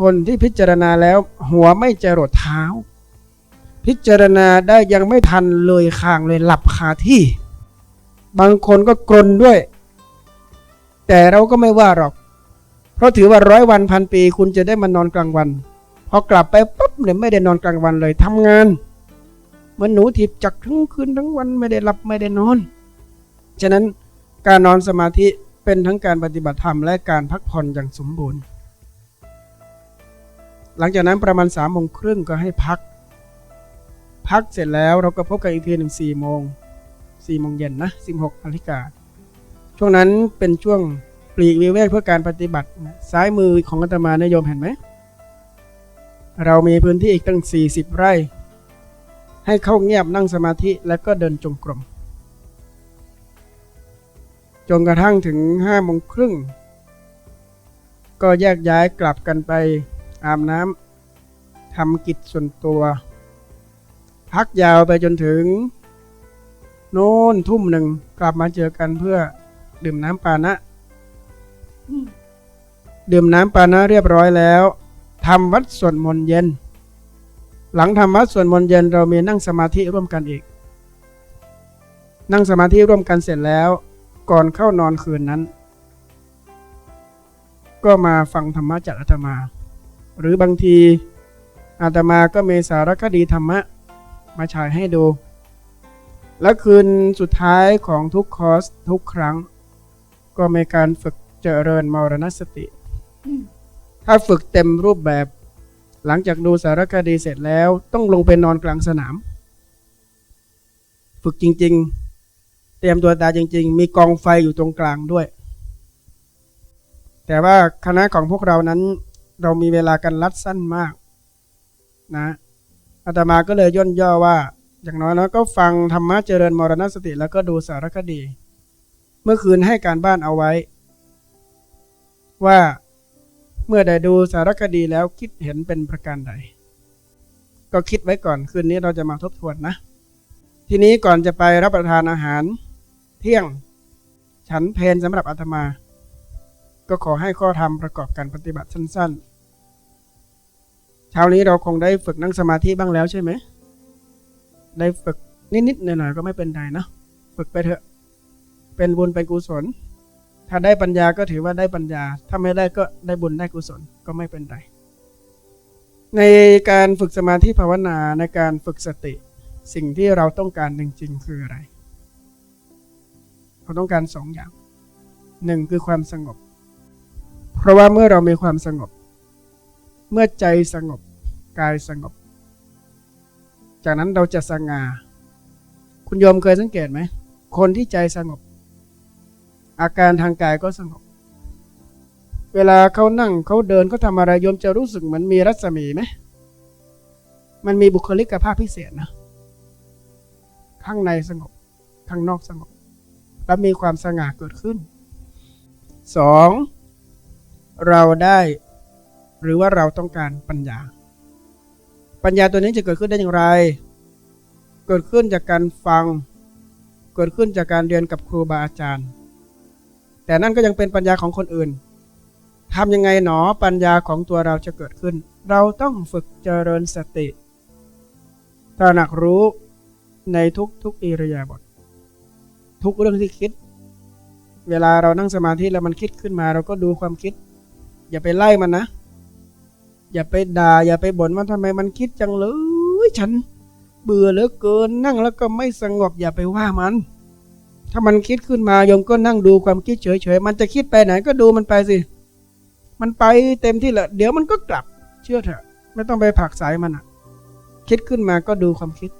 คนที่พิจารณาแล้ว หัวไม่จรดเท้า พิจารณาได้ยังไม่ทันเลยคางเลยหลับคาที่ บางคนก็กรนด้วย แต่เราก็ไม่ว่าหรอก เพราะถือว่าร้อยวันพันปี คุณจะได้มานอนกลางวันพอกลับไปปุ๊บเนี่ยไม่ได้นอนกลางวันเลยทำงานเหมือนหนูถีบจักทั้งคืนทั้งวันไม่ได้หลับไม่ได้นอน ฉะนั้นการนอนสมาธิเป็นทั้งการปฏิบัติธรรมและการพักผ่อนอย่างสมบูรณ์ หลังจากนั้นประมาณสามโมงครึ่งก็ให้พัก พักเสร็จแล้วเราก็พบกันอีกทีหนึ่งสี่โมงสี่โมงเย็นนะสิบหกนาฬิกาช่วงนั้นเป็นช่วงปลีกวิเวกเพื่อการปฏิบัติซ้ายมือของอาตมานะโยมเห็นไหม เรามีพื้นที่อีกตั้ง 40 ไร่ ให้เข้าเงียบนั่งสมาธิแล้วก็เดินจงกรมจนกระทั่งถึงห้าโมงครึ่งก็แยกย้ายกลับกันไป อาบน้ำทำกิจส่วนตัว พักยาวไปจนถึง โน่นทุ่มหนึ่งกลับมาเจอกันเพื่อดื่มน้ำปานะ ดื่มน้ำปานะเรียบร้อยแล้วทำวัดสวดมนต์เย็น หลังทำวัดสวดมนต์เย็นเรามีนั่งสมาธิร่วมกันอีก นั่งสมาธิร่วมกันเสร็จแล้วก่อนเข้านอนคืนนั้น ก็มาฟังธรรมะจากอาตมา หรือบางทีอาตมาก็มีสารคดีธรรมะ มาฉายให้ดู และคืนสุดท้ายของทุกคอร์สทุกครั้ง ก็มีการฝึกเจริญมรณสติ ถ้าฝึกเต็มรูปแบบ หลังจากดูสารคดีเสร็จแล้วต้องลงไปนอนกลางสนาม ฝึกจริง ๆ เตรียมตัวตายจริง ๆ มีกองไฟอยู่ตรงกลางด้วย แต่ว่าคณะของพวกเรานั้น เรามีเวลากันรัดสั้นมากนะอาตมาก็เลยย่นย่อว่า อย่างน้อยนะก็ฟังธรรมะเจริญมรณสติแล้วก็ดูสารคดี เมื่อคืนให้การบ้านเอาไว้ ว่าเมื่อได้ดูสารคดีแล้วคิดเห็นเป็นประการใด ก็คิดไว้ก่อนคืนนี้เราจะมาทบทวนนะ ทีนี้ก่อนจะไปรับประทานอาหาร เที่ยงฉันเพนสำหรับอาตมา ก็ขอให้ข้อธรรมประกอบการปฏิบัติสั้น ๆ เช้านี้เราคงได้ฝึกนั่งสมาธิบ้างแล้วใช่ไหม ได้ฝึกนิดๆหน่อยๆก็ไม่เป็นไรนะ ฝึกไปเถอะ เป็นบุญเป็นกุศล ถ้าได้ปัญญาก็ถือว่าได้ปัญญา ถ้าไม่ได้ก็ได้บุญได้กุศลก็ไม่เป็นไรในการฝึกสมาธิภาวนาในการฝึกสติ สิ่งที่เราต้องการจริงๆคืออะไร เราต้องการสองอย่างหนึ่งคือความสงบ เพราะว่าเมื่อเรามีความสงบ เมื่อใจสงบ กายสงบ จากนั้นเราจะสง่า คุณโยมเคยสังเกตไหม คนที่ใจสงบ อาการทางกายก็สงบ เวลาเขานั่งเขาเดินเขาทำอะไรโยมจะรู้สึกเหมือนมีรัศมีไหม มันมีบุคลิกภาพพิเศษนะ ข้างในสงบ ข้างนอกสงบ และมีความสง่าเกิดขึ้นสองเราได้หรือว่าเราต้องการปัญญา ปัญญาตัวนี้จะเกิดขึ้นได้อย่างไร เกิดขึ้นจากการฟัง เกิดขึ้นจากการเรียนกับครูบาอาจารย์ แต่นั่นก็ยังเป็นปัญญาของคนอื่นทำยังไงหนอปัญญาของตัวเราจะเกิดขึ้น เราต้องฝึกเจริญสติตระหนักรู้ในทุกทุกอิริยาบถทุกเรื่องที่คิด เวลาเรานั่งสมาธิแล้วมันคิดขึ้นมา เราก็ดูความคิด อย่าไปไล่มันนะ อย่าไปด่า อย่าไปบ่นว่าทำไมมันคิดจังเลยฉัน เบื่อเหลือเกินนั่งแล้วก็ไม่สงบอย่าไปว่ามัน ถ้ามันคิดขึ้นมาโยมก็นั่งดูความคิดเฉยๆมันจะคิดไปไหนก็ดูมันไปสิ มันไปเต็มที่แหละเดี๋ยวมันก็กลับ เชื่อเถอะ ไม่ต้องไปผักสายมันอะคิดขึ้นมาก็ดูความคิด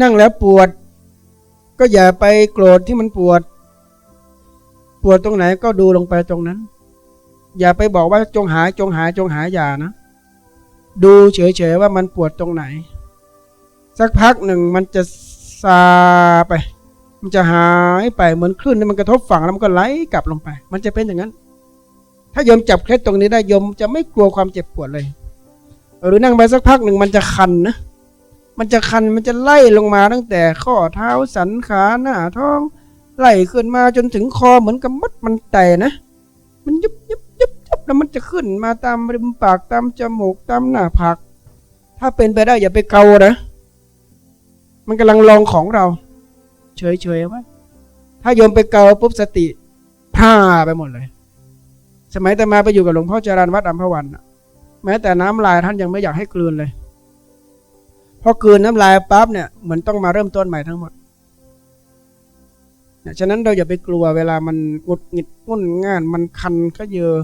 นั่งแล้วปวด ก็อย่าไปโกรธที่มันปวด ปวดตรงไหนก็ดูลงไปตรงนั้น อย่าไปบอกว่าจงหายจงหายจงหายอย่านะ ดูเฉยๆว่ามันปวดตรงไหน สักพักหนึ่งมันจะซาไป มันจะหายไปเหมือนคลื่นที่มันกระทบฝั่งแล้วมันก็ไหลกลับลงไป มันจะเป็นอย่างนั้น ถ้าโยมจับเคล็ดตรงนี้ได้โยมจะไม่กลัวความเจ็บปวดเลย หรือนั่งไปสักพักหนึ่งมันจะคันนะมันจะคันมันจะไล่ลงมาตั้งแต่ข้อเท้าสันขาหน้าท้อง ไล่ขึ้นมาจนถึงคอเหมือนกับมัดมันแต่นะ มันยุบยุบ ปุ๊บแล้วมันจะขึ้นมาตามริมปากตามจมูกตามหน้าผากถ้าเป็นไปได้อย่าไปเกานะ มันกำลังลองของเรา เฉยๆไว้ถ้าโยมไปเกาปุ๊บสติพ่าไปหมดเลย สมัยแต่มาไปอยู่กับหลวงพ่อจารันวัดอัมพวันะแม้แต่น้ำลายท่านยังไม่อยากให้กลืนเลยพอกลืนน้ำลายปั๊บเนี่ยเหมือนต้องมาเริ่มต้นใหม่ทั้งหมดนะฉะนั้นเราอย่าไปกลัวเวลามันหงุดหงิดงุ่นง่าน มันคันก็เยอะ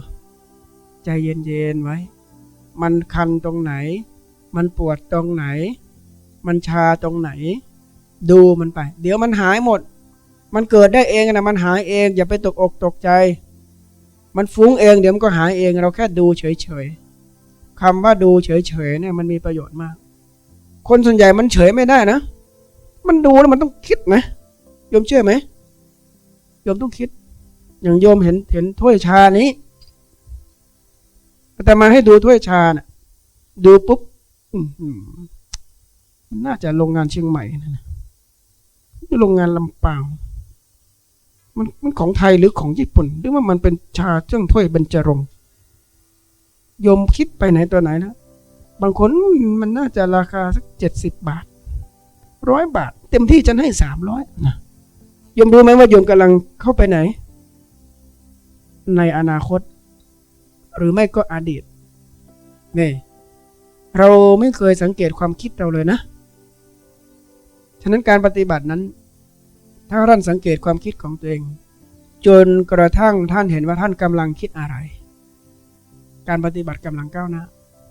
ใจเย็นๆไว้ มันคันตรงไหน มันปวดตรงไหน มันชาตรงไหน ดูมันไป เดี๋ยวมันหายหมด มันเกิดได้เองนะมันหายเอง อย่าไปตกอกตกใจ มันฟุ้งเองเดี๋ยวมันก็หายเองเราแค่ดูเฉยๆคำว่าดูเฉยๆเนี่ยมันมีประโยชน์มาก คนส่วนใหญ่มันเฉยไม่ได้นะ มันดูแล้วมันต้องคิดนะโยมเชื่อไหมโยมต้องคิด อย่างโยมเห็นเห็นถ้วยชานี้ แต่มาให้ดูถ้วยชาน่ะดูปุ๊บมันน่าจะโรงงานเชียงใหม่นะนะโรงงานลำปางมันมันของไทยหรือของญี่ปุ่น หรือว่ามันเป็นชาเจ้งถ้วยเบญจรงโยมคิดไปไหนตัวไหนนะบางคนมันน่าจะราคาสักเจ็ดสิบบาทร้อยบาท เต็มที่ฉันให้สามร้อยนะโยมรู้ไหมว่าโยมกำลังเข้าไปไหน ในอนาคต หรือไม่ก็อดีตนี่เราไม่เคยสังเกตความคิดเราเลยนะ ฉะนั้นการปฏิบัตินั้น ถ้าท่านสังเกตความคิดของตัวเอง จนกระทั่งท่านเห็นว่าท่านกำลังคิดอะไร การปฏิบัติกำลังก้าวหน้า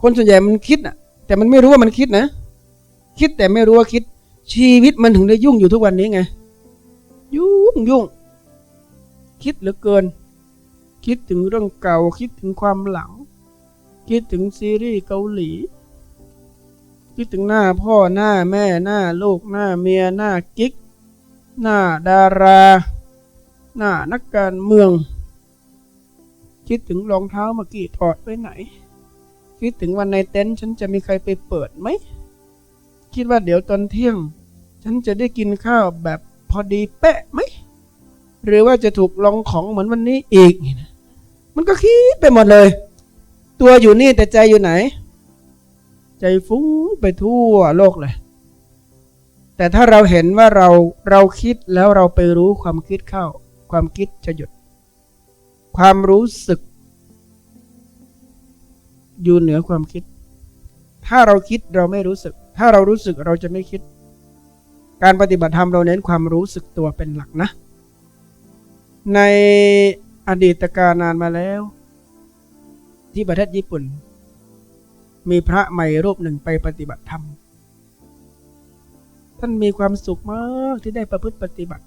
คนส่วนใหญ่มันคิดอะ แต่มันไม่รู้ว่ามันคิดนะ คิดแต่ไม่รู้ว่าคิด ชีวิตมันถึงได้ยุ่งอยู่ทุกวันนี้ไง ยุ่งยุ่ง คิดเหลือเกิน คิดถึงเรื่องเก่าคิดถึงความหลัง คิดถึงซีรีส์เกาหลี คิดถึงหน้าพ่อหน้าแม่หน้าลูกหน้าเมียหน้ากิ๊ก หน้าดารา หน้านักการเมือง คิดถึงรองเท้าเมื่อกี้ถอดไปไหน คิดถึงวันในเต็นท์ฉันจะมีใครไปเปิดไหม คิดว่าเดี๋ยวตอนเที่ยง ฉันจะได้กินข้าวแบบพอดีเป๊ะไหม หรือว่าจะถูกลองของเหมือนวันนี้อีกนะมันก็คิดไปหมดเลย ตัวอยู่นี่แต่ใจอยู่ไหน ใจฟุ้งไปทั่วโลกเลย แต่ถ้าเราเห็นว่าเราเราคิดแล้วเราไปรู้ความคิดเข้า ความคิดจะหยุด ความรู้สึก อยู่เหนือความคิด ถ้าเราคิดเราไม่รู้สึก ถ้าเรารู้สึกเราจะไม่คิด การปฏิบัติธรรมเราเน้นความรู้สึกตัวเป็นหลักนะ ในอดีตการนานมาแล้ว ที่ประเทศญี่ปุ่น มีพระใหม่รูปหนึ่งไปปฏิบัติธรรม ท่านมีความสุขมากที่ได้ประพฤติปฏิบัติ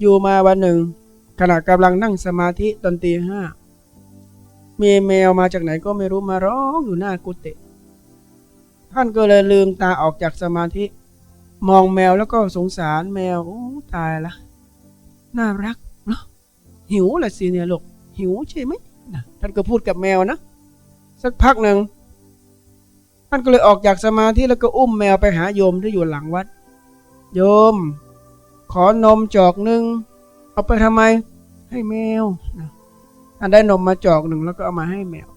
อยู่มาวันหนึ่ง ขณะกำลังนั่งสมาธิตอนตีห้ามีแมวมาจากไหนก็ไม่รู้มาร้องอยู่หน้ากุฏิท่านก็เลยลืมตาออกจากสมาธิ มองแมวแล้วก็สงสารแมวโอ้ตายละ น่ารักเนาะหิวละสิเนี่ยลูกหิวใช่ไหมนะท่านก็พูดกับแมวนะสักพักหนึ่งท่านก็เลยออกจากสมาธิแล้วก็อุ้มแมวไปหาโยมที่อยู่หลังวัด โยม ขอนมจอกหนึ่งเอาไปทำไม ให้แมวนะท่านได้นมมาจอกหนึ่งแล้วก็เอามาให้แมว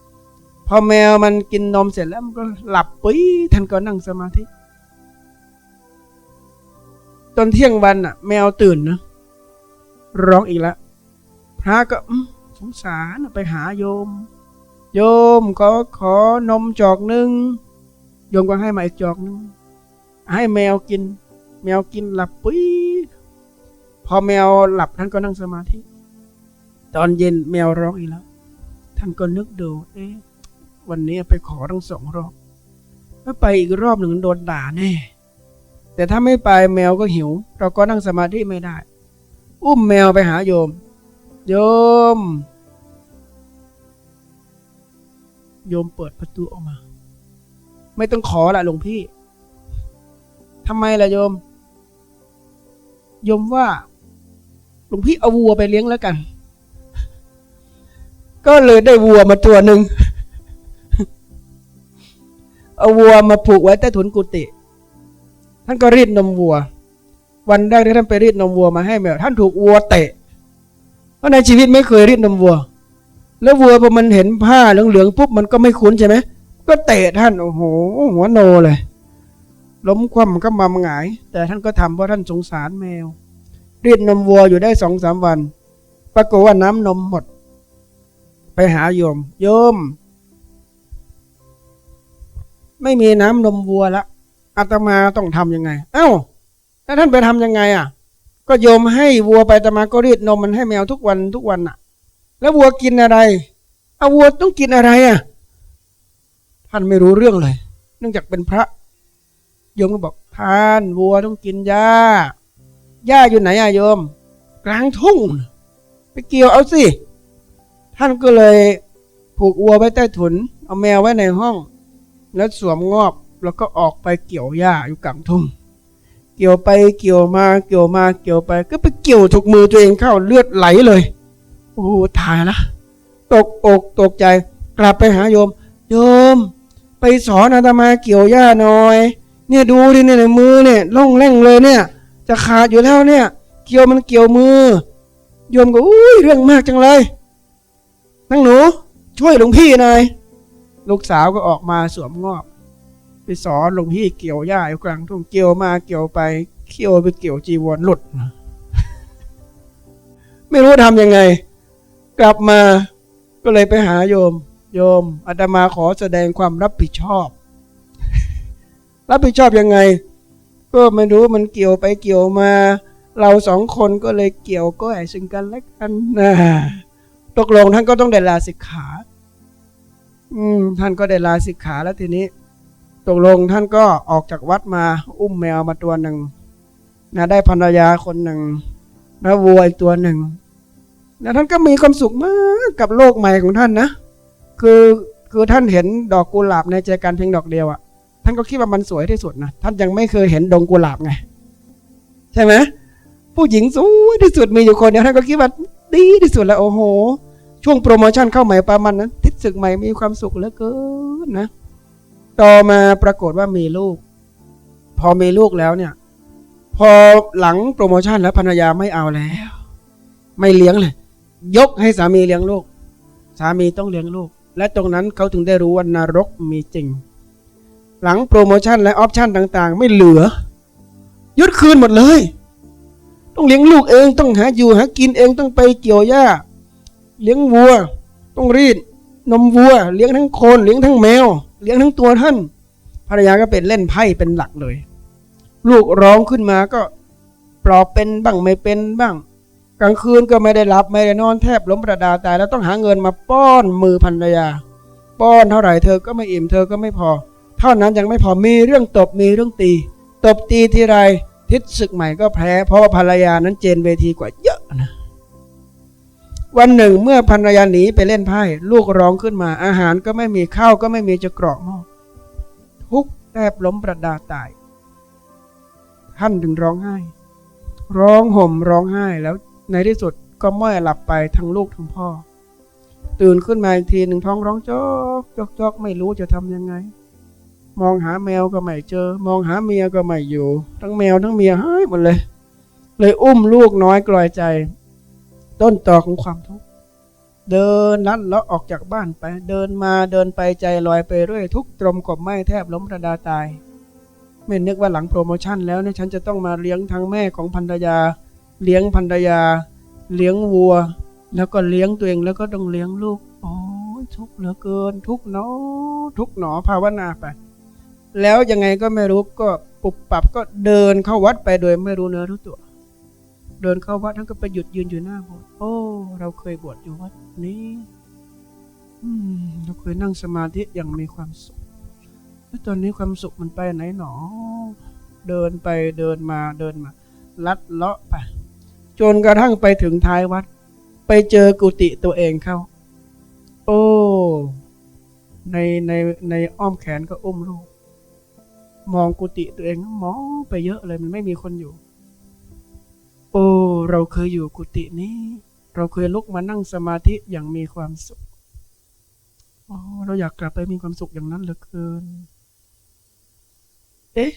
พอแมวมันกินนมเสร็จแล้วมันก็หลับปุ้ยท่านก็นั่งสมาธิตอนเที่ยงวันน่ะแมวตื่นนะ ร้องอีกแล้วพระก็สงสารไปหาโยม โยมขอขอนมจอกหนึ่งโยมก็ให้มาอีกจอกหนึ่งให้แมวกิน แมวกินหลับปุ้ยพอแมวหลับท่านก็นั่งสมาธิ ตอนเย็นแมวร้องอีกแล้ว ท่านก็นึกดูเอ๊ะวันนี้ไปขอทั้งสองรอบถ้าไปอีกรอบหนึ่งโดนด่าแน่แต่ถ้าไม่ไปแมวก็หิว เราก็นั่งสมาธิไม่ได้ อุ้มแมวไปหาโยม โยม โยมเปิดประตูออกมา ไม่ต้องขอละหลวงพี่ทำไมล่ะโยม โยมว่าหลวงพี่เอาวัวไปเลี้ยงแล้วกัน ก็เลยได้วัวมาตัวหนึ่งเอาวัวมาผูกไว้ใต้ถุนกุฏิท่านก็รีดนมวัว วันแรกที่ท่านไปรีดนมวัวมาให้แมวท่านถูกวัวเตะ เพราะในชีวิตไม่เคยรีดนมวัว แล้ววัวพอมันเห็นผ้าเหลืองๆปุ๊บมันก็ไม่คุ้นใช่ไหมก็เตะท่านโอ้โหหัวโนเลย ล้มคว่ำก็มามหงาย แต่ท่านก็ทำเพราะท่านสงสารแมว รีดนมวัวอยู่ได้สองสามวัน ปรากฏว่าน้ำนมหมด ไปหาโยม โยม ไม่มีน้ำนมวัวละอาตมาต้องทำยังไง เอ้า แล้วท่านไปทำยังไงอะ ก็โยมให้วัวไปตมาก็รีดนมมันให้แมวทุกวันทุกวันอะ แล้ววัวกินอะไรเอาวัวต้องกินอะไรอะ ท่านไม่รู้เรื่องเลย เนื่องจากเป็นพระ โยมก็บอกท่านวัวต้องกินหญ้าหญ้าอยู่ไหนอะโยม กลางทุ่ง ไปเกี่ยวเอาสิท่านก็เลยผูกวัวไว้ใต้ถุน เอาแมวไว้ในห้อง แล้วสวมงอบแล้วก็ออกไปเกี่ยวหญ้าอยู่กลางทุ่ง เกี่ยวไปเกี่ยวมาเกี่ยวมาเกี่ยวไป ก็ไปเกี่ยวถูกมือตัวเองเข้าเลือดไหลเลย โอ้ตายละตกอกตกใจ กลับไปหาโยม โยม ไปสอนอาตมาเกี่ยวหญ้าหน่อย เนี่ยดูดิเนี่ยมือเนี่ยล่องแร่งเลยเนี่ย จะขาดอยู่แล้วเนี่ย เกี่ยวมันเกี่ยวมือ โยมก็อุ้ยเรื่องมากจังเลยนั่งหนู ช่วยหลวงพี่หน่อยลูกสาวก็ออกมาสวมงอบ ไปสอนหลวงพี่เกี่ยวหญ้าอยู่กลางทุ่งเกี่ยวมาเกี่ยวไปเกี่ยวไปเกี่ยวจีวรหลุด ไม่รู้ทำยังไง กลับมาก็เลยไปหาโยม โยมอาตมาขอแสดงความรับผิดชอบ รับผิดชอบยังไง ก็ไม่รู้มันเกี่ยวไปเกี่ยวมา เราสองคนก็เลยเกี่ยวก็ไอ้ซึ่งกันและกันนะตกลงท่านก็ต้องได้ลาสิกขา อืม ท่านก็ได้ลาสิกขาแล้วทีนี้ ตกลงท่านก็ออกจากวัดมาอุ้มแมวมาตัวหนึ่งนะได้ภรรยาคนหนึ่งนะวัวอีกตัวหนึ่งนะท่านก็มีความสุขมากกับโลกใหม่ของท่านนะ คือคือท่านเห็นดอกกุหลาบในใจกันเพียงดอกเดียวอะท่านก็คิดว่ามันสวยที่สุดนะท่านยังไม่เคยเห็นดงกุหลาบไงใช่ไหมผู้หญิงสวยที่สุดมีอยู่คนเดียวท่านก็คิดว่าดีที่สุดแล้วโอ้โห ช่วงโปรโมชั่นเข้าใหม่ประมาณนั้นทิศศึกใหม่มีความสุขเหลือเกินนะ ต่อมาปรากฏว่ามีลูก พอมีลูกแล้วเนี่ย พอหลังโปรโมชั่นแล้วภรรยาไม่เอาแล้ว ไม่เลี้ยงเลย ยกให้สามีเลี้ยงลูก สามีต้องเลี้ยงลูก และตรงนั้นเขาถึงได้รู้ว่านรกมีจริง หลังโปรโมชั่นและออปชั่นต่างๆ ไม่เหลือยึดคืนหมดเลย ต้องเลี้ยงลูกเองต้องหาอยู่หากินเองต้องไปเกี่ยวหญ้า เลี้ยงวัว ต้องรีดนมวัว เลี้ยงทั้งคนเลี้ยงทั้งแมว เลี้ยงทั้งตัวท่าน ภรรยาก็เป็นเล่นไพ่เป็นหลักเลย ลูกร้องขึ้นมาก็ปลอบเป็นบ้างไม่เป็นบ้าง กลางคืนก็ไม่ได้หลับไม่ได้นอนแทบล้มประดาตายแล้วต้องหาเงินมาป้อนมือภรรยา ป้อนเท่าไหร่เธอก็ไม่อิ่มเธอก็ไม่พอ เท่านั้นยังไม่พอมีเรื่องตบมีเรื่องตี ตบตีทีไรทิศศึกใหม่ก็แพ้เพราะว่าภรรยานั้นเจนเวทีกว่าเยอะนะ วันหนึ่งเมื่อภรรยาหนีไปเล่นไพ่ลูกร้องขึ้นมา อาหารก็ไม่มีข้าวก็ไม่มีจะกรอกหม้อทุกแทบล้มประดาตาย ท่านถึงร้องไห้ ร้องห่มร้องไห้แล้วในที่สุดก็ม้อยหลับไปทั้งลูกทั้งพ่อ ตื่นขึ้นมาอีกทีหนึ่งท้องร้องจอกจอกจอกไม่รู้จะทำยังไง มองหาแมวก็ไม่เจอ มองหาเมียก็ไม่อยู่ ทั้งแมวทั้งเมียหายหมดเลย เลยอุ้มลูกน้อยกลอยใจ ต้นตอของความทุกข์เดินลัดเลาะออกจากบ้านไป เดินมาเดินไปใจลอยไปเรื่อยทุกตรมกบไม้แทบล้มระดาตาย ไม่นึกว่าหลังโปรโมชั่นแล้วเนี่ยฉันจะต้องมาเลี้ยงทั้งแม่ของภรรยา เลี้ยงภรรยา เลี้ยงวัว แล้วก็เลี้ยงตัวเองแล้วก็ต้องเลี้ยงลูกโอ้ยทุกข์เหลือเกิน ทุกข์หนอทุกข์หนอภาวนาไป แล้วยังไงก็ไม่รู้ก็ปุบปับก็เดินเข้าวัดไปโดยไม่รู้เนื้อรู้ตัว เดินเข้าวัดท่านก็ไปหยุดยืนอยู่หน้าโบสถ์โอ้ เราเคยบวชอยู่วัดนี้เราเคยนั่งสมาธิอย่างมีความสุขแล้วตอนนี้ความสุขมันไปไหนหนอ เดินไปเดินมาเดินมา ลัดเลาะไปจนกระทั่งไปถึงท้ายวัด ไปเจอกุฏิตัวเองเข้า โอ้ในในในอ้อมแขนก็อุ้มลูก มองกุฏิตัวเองมองไปเยอะเลยมันไม่มีคนอยู่ โอ้ เราเคยอยู่กุฏินี้ เราเคยลุกมานั่งสมาธิอย่างมีความสุขโอ้เราอยากกลับไปมีความสุขอย่างนั้นเหลือเกิน เอ๊ะ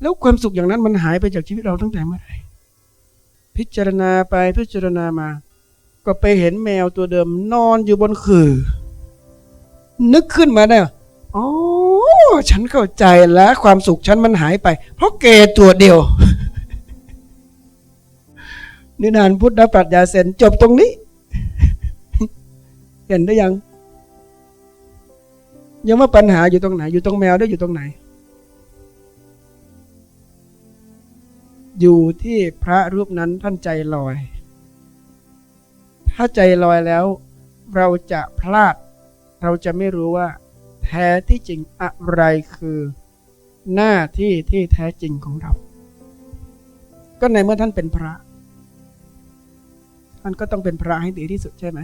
แล้วความสุขอย่างนั้นมันหายไปจากชีวิตเราตั้งแต่เมื่อไหร่ พิจารณาไปพิจารณามา ก็ไปเห็นแมวตัวเดิมนอนอยู่บนขื่อ นึกขึ้นมาได้อ๋อ ฉันเข้าใจแล้วความสุขฉันมันหายไป เพราะแกตัวเดียว นิทานพุทธปรัชญาเซนจบตรงนี้ เห็นได้ยัง ยังว่าปัญหาอยู่ตรงไหน อยู่ตรงแมวได้อยู่ตรงไหน อยู่ที่พระรูปนั้นท่านใจลอย ถ้าใจลอยแล้ว เราจะพลาด เราจะไม่รู้ว่า แท้ที่จริงอะไรคือ หน้าที่ที่แท้จริงของเรา ก็ในเมื่อท่านเป็นพระ ท่านก็ต้องเป็นพระให้ดีที่สุดใช่ไหม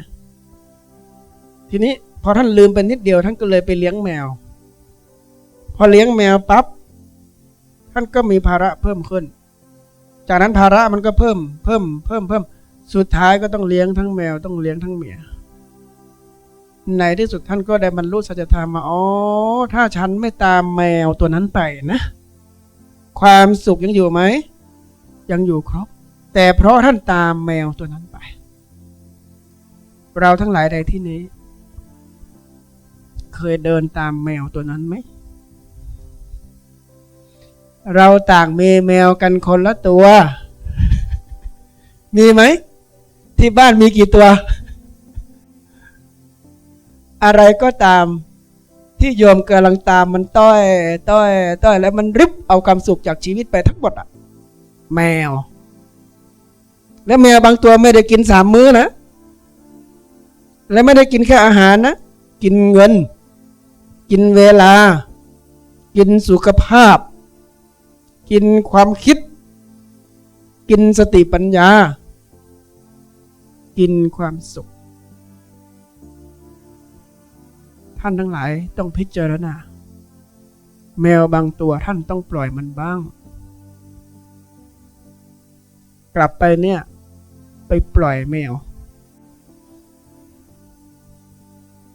ทีนี้พอท่านลืมไปนิดเดียว ท่านก็เลยไปเลี้ยงแมว พอเลี้ยงแมวปั๊บท่านก็มีภาระเพิ่มขึ้น จากนั้นภาระมันก็เพิ่ม เพิ่ม เพิ่มเพิ่ม สุดท้ายก็ต้องเลี้ยงทั้งแมวต้องเลี้ยงทั้งเมียในที่สุดท่านก็ได้บรรลุสัจธรรมมาอ๋อถ้าฉันไม่ตามแมวตัวนั้นไปนะ ความสุขยังอยู่ไหม ยังอยู่ครบ แต่เพราะท่านตามแมวตัวนั้นไป เราทั้งหลายใดที่นี้ เคยเดินตามแมวตัวนั้นไหม เราต่างมีแมวกันคนละตัว มีไหม ที่บ้านมีกี่ตัว อะไรก็ตามที่โยมกำลังตามมันต้อย ต้อย ต้อย แล้วมันริบเอาความสุขจากชีวิตไปทั้งหมดอะแมว และแมวบางตัวไม่ได้กินสามมื้อนะ และไม่ได้กินแค่อาหารนะ กินเงิน กินเวลา กินสุขภาพ กินความคิด กินสติปัญญา กินความสุข ท่านทั้งหลายต้องพิจารณา แมวบางตัวท่านต้องปล่อยมันบ้าง กลับไปเนี่ย ไปปล่อยแมว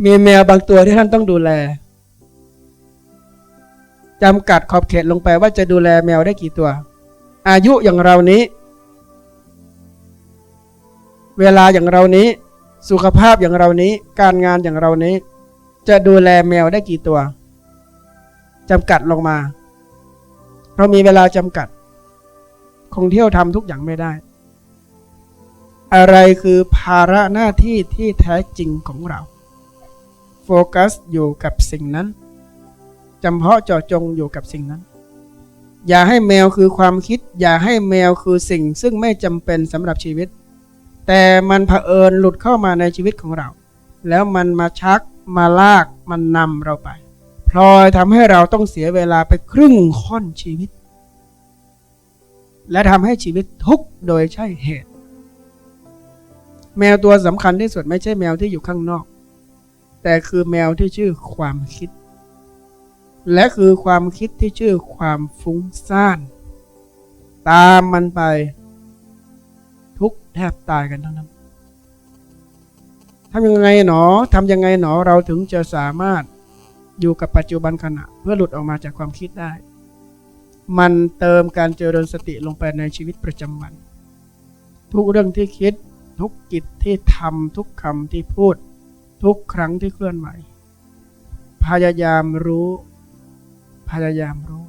มีแมวบางตัวที่ท่านต้องดูแลจำกัดขอบเขตลงไปว่าจะดูแลแมวได้กี่ตัว อายุอย่างเรานี้ เวลาอย่างเรานี้ สุขภาพอย่างเรานี้ การงานอย่างเรานี้ จะดูแลแมวได้กี่ตัวจำกัดลงมา เรามีเวลาจำกัด คงเที่ยวทำทุกอย่างไม่ได้ อะไรคือภาระหน้าที่ที่แท้จริงของเรา โฟกัสอยู่กับสิ่งนั้นจำเพาะเจาะจงอยู่กับสิ่งนั้น อย่าให้แมวคือความคิด อย่าให้แมวคือสิ่ง ซึ่งไม่จำเป็นสำหรับชีวิต แต่มันเผอิญหลุดเข้ามาในชีวิตของเรา แล้วมันมาชักมาลากมันนำเราไป พลอยทำให้เราต้องเสียเวลาไปครึ่งค่อนชีวิต และทำให้ชีวิตทุกข์โดยใช่เหตุ แมวตัวสำคัญที่สุดไม่ใช่แมวที่อยู่ข้างนอก แต่คือแมวที่ชื่อความคิด และคือความคิดที่ชื่อความฟุ้งซ่าน ตามมันไป ทุกแทบตายกันทั้งนั้นทำยังไงหนอทำยังไงหนอเราถึงจะสามารถอยู่กับปัจจุบันขณะ เพื่อหลุดออกมาจากความคิดได้ มันเติมการเจริญสติลงไปในชีวิตประจำวัน ทุกเรื่องที่คิด ทุกกิจที่ทำทุกคำที่พูด ทุกครั้งที่เคลื่อนไหว พยายามรู้ พยายามรู้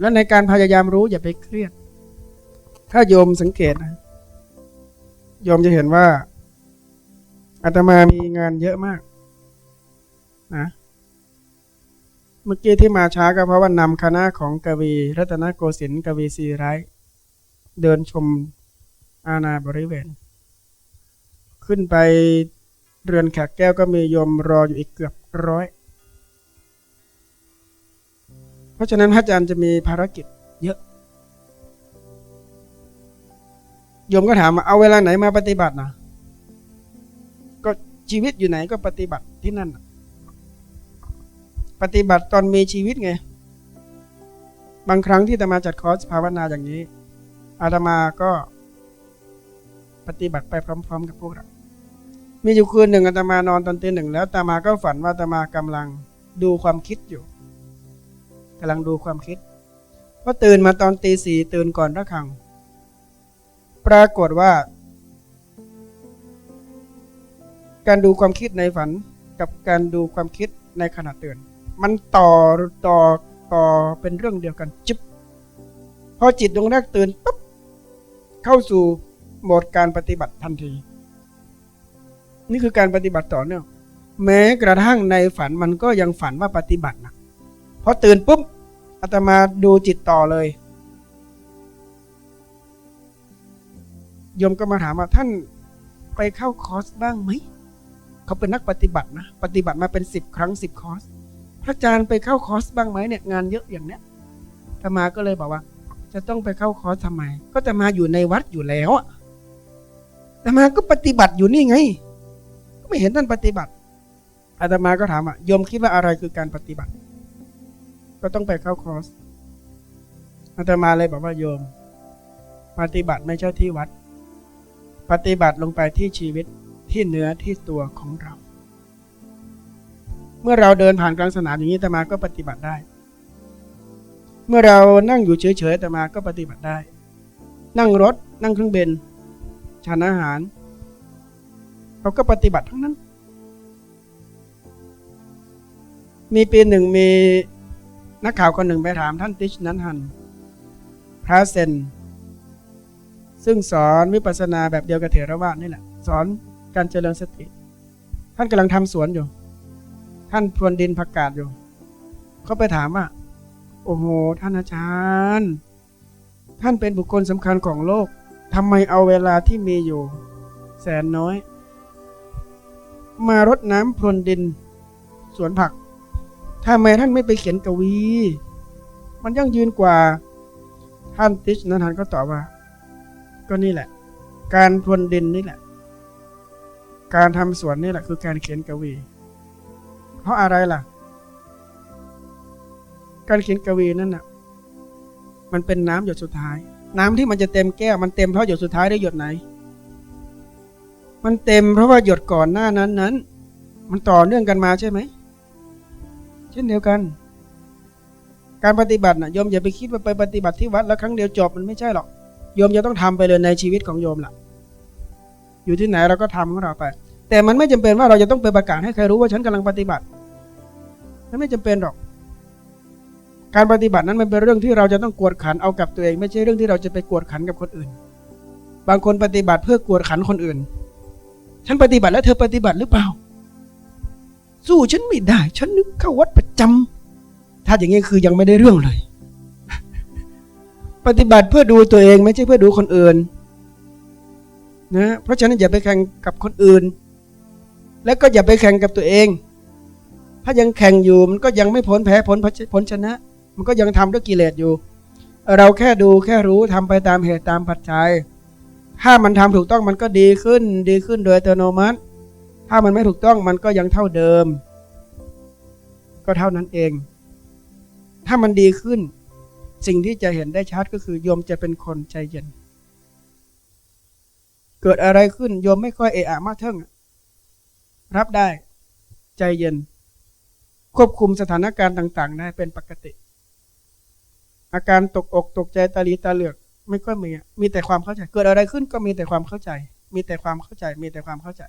และในการพยายามรู้อย่าไปเครียด ถ้าโยมสังเกตนะโยมจะเห็นว่าอาตมามีงานเยอะมากนะเมื่อกี้ที่มาช้าก็เพราะว่านำคณะของกวี รัตนโกสินทร์กวีซีไรเดินชม อาณาบริเวณ ขึ้นไปเรือนแขกแก้วก็มีโยมรออยู่อีกเกือบร้อย เพราะฉะนั้นพระอาจารย์จะมีภารกิจเยอะโยมก็ถามว่าเอาเวลาไหนมาปฏิบัตินะก็ชีวิตอยู่ไหนก็ปฏิบัติที่นั่น ปฏิบัติตอนมีชีวิตไง บางครั้งที่อาตมาจัดคอร์สภาวนาอย่างนี้ อาตมาก็ ปฏิบัติไปพร้อม ๆ กับพวกเรา มีอยู่คืนหนึ่งอาตมานอนตอนตีหนึ่งแล้วอาตมาก็ฝันว่าอาตมากำลังดูความคิดอยู่กำลังดูความคิดพอตื่นมาตอนตีสี่ตื่นก่อนระฆัง ปรากฏว่า การดูความคิดในฝันกับการดูความคิดในขณะตื่น มันต่อต่อต่อเป็นเรื่องเดียวกันจิบพอจิตดวงแรกตื่นปุ๊บเข้าสู่ หมดการปฏิบัติทันที นี่คือการปฏิบัติต่อเนื่องแม้กระทั่งในฝันมันก็ยังฝันว่าปฏิบัตินะพอตื่นปุ๊บอาตมาดูจิตต่อเลยโยมก็มาถามว่าท่านไปเข้าคอร์สบ้างไหมเขาเป็นนักปฏิบัตินะปฏิบัติมาเป็นสิบครั้งสิบคอร์สพระอาจารย์ไปเข้าคอร์สบ้างไหมเนี่ยงานเยอะอย่างเนี้ยอาตมาก็เลยบอกว่า จะต้องไปเข้าคอร์สทำไม ก็จะมาอยู่ในวัดอยู่แล้วอะ อาตมาก็ปฏิบัติอยู่นี่ไง ก็ไม่เห็นท่านปฏิบัติอาตมาก็ถามอะโยมคิดว่าอะไรคือการปฏิบัติ ก็ต้องไปเข้าคอร์สอาตมาเลยบอกว่าโยม ปฏิบัติไม่ใช่ที่วัด ปฏิบัติลงไปที่ชีวิตที่เนื้อที่ตัวของเรา เมื่อเราเดินผ่านกลางสนามอย่างนี้อาตมาก็ปฏิบัติได้ เมื่อเรานั่งอยู่เฉยๆอาตมาก็ปฏิบัติได้ นั่งรถนั่งเครื่องบิน ฉันอาหารเราก็ปฏิบัติทั้งนั้น มีปีหนึ่งมีนักข่าวคนหนึ่งไปถามท่านติชนันฮัน พระเซน ซึ่งสอนวิปัสสนาแบบเดียวกับเถรวาทนี่แหละ สอนการเจริญสติ ท่านกำลังทำสวนอยู่ ท่านพรวนดินผักกาดอยู่ เขาไปถามว่า โอ้โห ท่านอาจารย์ ท่านเป็นบุคคลสำคัญของโลก ทำไมเอาเวลาที่มีอยู่ แสนน้อย มารดน้ำพรวนดิน สวนผักทำไมท่านไม่ไปเขียนกวี มันยั่งยืนกว่า ท่านติชนันทันก็ตอบว่า ก็นี่แหละ การพรวนดินนี่แหละ การทำสวนนี่แหละ คือการเขียนกวี เพราะอะไรล่ะ การเขียนกวีนั่นน่ะ มันเป็นน้ำหยดสุดท้าย น้ำที่มันจะเต็มแก้วมันเต็มเพราะหยดสุดท้ายได้หยดไหน มันเต็มเพราะว่าหยดก่อนหน้านั้นนั้น มันต่อเนื่องกันมาใช่ไหม เช่นเดียวกัน การปฏิบัตินะโยมอย่าไปคิดว่าไปปฏิบัติที่วัดแล้วครั้งเดียวจบมันไม่ใช่หรอกโยมจะต้องทำไปเลยในชีวิตของโยมล่ะ อยู่ที่ไหนเราก็ทำของเราไป แต่มันไม่จำเป็นว่าเราจะต้องไปประกาศให้ใครรู้ว่าฉันกำลังปฏิบัติมันไม่จำเป็นหรอก การปฏิบัตินั้นมันเป็นเรื่องที่เราจะต้องกวดขันเอากับตัวเอง ไม่ใช่เรื่องที่เราจะไปกวดขันกับคนอื่น บางคนปฏิบัติเพื่อกวดขันคนอื่น ฉันปฏิบัติแล้วเธอปฏิบัติหรือเปล่า สู้ฉันไม่ได้ ฉันนึกเข้าวัดประจำถ้าอย่างนี้คือยังไม่ได้เรื่องเลย ปฏิบัติเพื่อดูตัวเองไม่ใช่เพื่อดูคนอื่นนะเพราะฉะนั้นอย่าไปแข่งกับคนอื่น แล้วก็อย่าไปแข่งกับตัวเอง ถ้ายังแข่งอยู่มันก็ยังไม่พ้นแพ้พ้นพ้นชนะ มันก็ยังทำด้วยกิเลสอยู่ เราแค่ดูแค่รู้ทำไปตามเหตุตามปัจจัย ถ้ามันทำถูกต้องมันก็ดีขึ้นดีขึ้นโดยอัตโนมัติ ถ้ามันไม่ถูกต้องมันก็ยังเท่าเดิม ก็เท่านั้นเอง ถ้ามันดีขึ้น สิ่งที่จะเห็นได้ชัดก็คือโยมจะเป็นคนใจเย็น เกิดอะไรขึ้นโยมไม่ค่อยเอะอะมากเท่งรับได้ ใจเย็น ควบคุมสถานการณ์ต่าง ๆ ได้เป็นปกติ อาการตกอกตกใจตาลีตาเหลือกไม่ค่อยมีมีแต่ความเข้าใจ เกิดอะไรขึ้นก็มีแต่ความเข้าใจ มีแต่ความเข้าใจ มีแต่ความเข้าใจ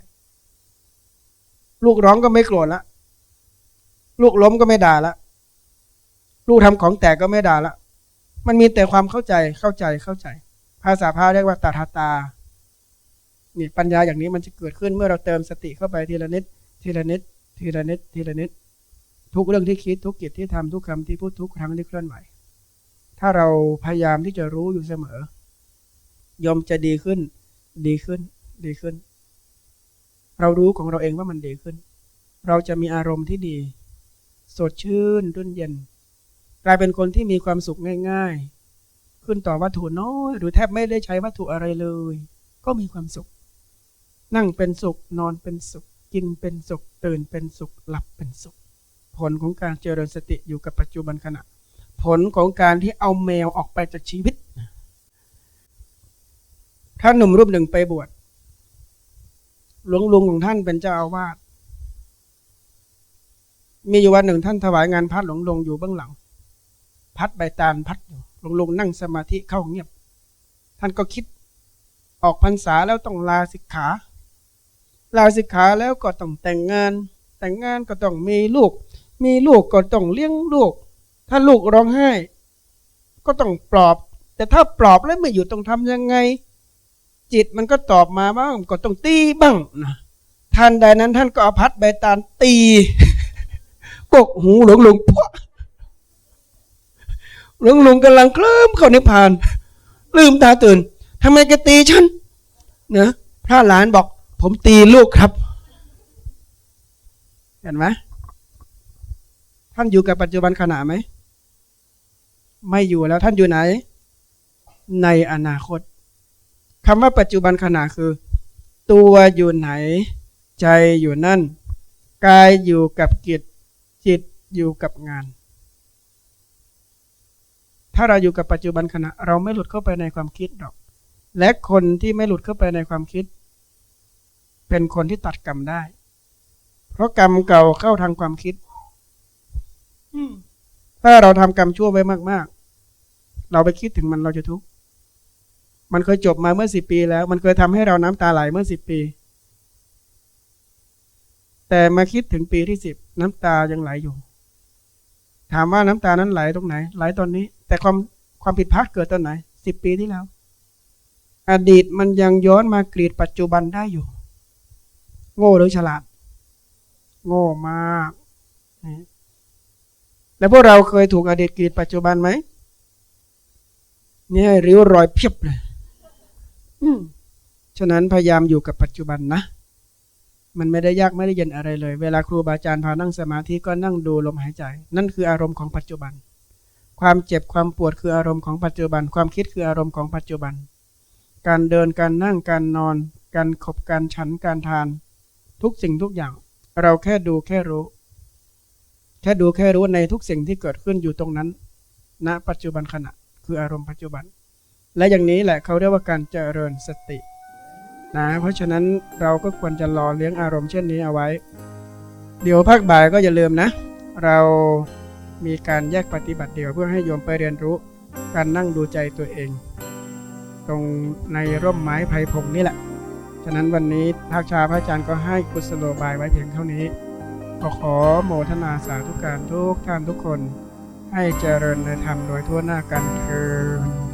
ลูกร้องก็ไม่โกรธละ ลูกล้มก็ไม่ด่าละ ลูกทำของแตกก็ไม่ด่าละ มันมีแต่ความเข้าใจ เข้าใจ เข้าใจ ภาษาพาเรียกว่าตาทาตา นี่ปัญญาอย่างนี้มันจะเกิดขึ้นเมื่อเราเติมสติเข้าไปทีละนิด ทีละนิด ทีละนิด ทีละนิด ทุกเรื่องที่คิด ทุกกิจที่ทำทุกคำที่พูด ทุกครั้งที่เคลื่อนไหว ถ้าเราพยายามที่จะรู้อยู่เสมอยอมจะดีขึ้น ดีขึ้น ดีขึ้น เรารู้ของเราเองว่ามันดีขึ้น เราจะมีอารมณ์ที่ดี สดชื่นรื่นเย็น กลายเป็นคนที่มีความสุขง่าย ๆ ขึ้นต่อวัตถุน้อย หรือแทบไม่ได้ใช้วัตถุอะไรเลย ก็มีความสุข นั่งเป็นสุข นอนเป็นสุข กินเป็นสุข ตื่นเป็นสุข หลับเป็นสุข ผลของการเจริญสติอยู่กับปัจจุบันขณะ ผลของการที่เอาแมวออกไปจากชีวิต ท่านหนุ่มรูปหนึ่งไปบวช หลวงลุงของท่านเป็นเจ้าอาวาส มีอยู่วันหนึ่งท่านถวายงานพัดหลวงลุงอยู่เบื้องหลัง พัดใบตาลพัดอยู่ หลวงลุงนั่งสมาธิเข้าเงียบ ท่านก็คิดออกพรรษาแล้วต้องลาสิกขา ลาสิกขาแล้วก็ต้องแต่งงาน แต่งงานก็ต้องมีลูก มีลูกก็ต้องเลี้ยงลูก ถ้าลูกร้องไห้ ก็ต้องปลอบ แต่ถ้าปลอบแล้วไม่อยู่ต้องทำยังไง จิตมันก็ตอบมาบ้างก็ต้องตีบ้างนะท่านใดนั้นท่านก็เอาพัดใบตาลตีกกหูหลวงลุงพวกหลวงลุงกำลังเคลิ้มเข้านิพพาน ลืมตาตื่นทำไมแกตีฉันเนะพระหลานบอก ผมตีลูกครับ เห็นไหมท่านอยู่กับปัจจุบันขณะไหม ไม่อยู่แล้วท่านอยู่ไหน ในอนาคตคำว่าปัจจุบันขณะคือ ตัวอยู่ไหน ใจอยู่นั่น กายอยู่กับกิจจิตอยู่กับงาน ถ้าเราอยู่กับปัจจุบันขณะ เราไม่หลุดเข้าไปในความคิดหรอก และคนที่ไม่หลุดเข้าไปในความคิด เป็นคนที่ตัดกรรมได้ เพราะกรรมเก่าเข้าทางความคิด ถ้าเราทำกรรมชั่วไว้มาก ๆ เราไปคิดถึงมันเราจะทุกข์ มันเคยจบมาเมื่อสิบปีแล้ว มันเคยทำให้เราน้ำตาไหลเมื่อสิบปี แต่มาคิดถึงปีที่สิบน้ำตายังไหลอยู่ ถามว่าน้ำตานั้นไหลตรงไหน ไหลตอนนี้ แต่ความความผิดพลาดเกิดตอนไหนสิบปีที่แล้ว อดีตมันยังย้อนมากรีดปัจจุบันได้อยู่ โง่หรือฉลาด โง่มาก แล้วพวกเราเคยถูกอดีตกรีดปัจจุบันไหมเนี่ยริ้วรอยเพียบเลยอืมฉะนั้นพยายามอยู่กับปัจจุบันนะ มันไม่ได้ยากไม่ได้เย็นอะไรเลย เวลาครูบาอาจารย์พานั่งสมาธิก็นั่งดูลมหายใจ นั่นคืออารมณ์ของปัจจุบัน ความเจ็บความปวดคืออารมณ์ของปัจจุบัน ความคิดคืออารมณ์ของปัจจุบัน การเดินการนั่งการนอน การขบการฉันการทาน ทุกสิ่งทุกอย่าง เราแค่ดูแค่รู้ แค่ดูแค่รู้ในทุกสิ่งที่เกิดขึ้นอยู่ตรงนั้นณปัจจุบันขณะคืออารมณ์ปัจจุบัน และอย่างนี้แหละเขาเรียกว่าการเจริญสตินะเพราะฉะนั้นเราก็ควรจะรอเลี้ยงอารมณ์เช่นนี้เอาไว้ เดี๋ยวภาคบ่ายก็อย่าลืมนะ เรามีการแยกปฏิบัติเดี่ยวเพื่อให้โยมไปเรียนรู้ การนั่งดูใจตัวเอง ตรงในร่มไม้ไผ่พงนี่แหละ ฉะนั้นวันนี้ภาคชาพระอาจารย์ก็ให้กุศโลบายไว้เพียงเท่านี้ ก็ขอโมทนาสาธุการทุกท่านทุกคน ให้เจริญในธรรมโดยทั่วหน้ากันเทอญ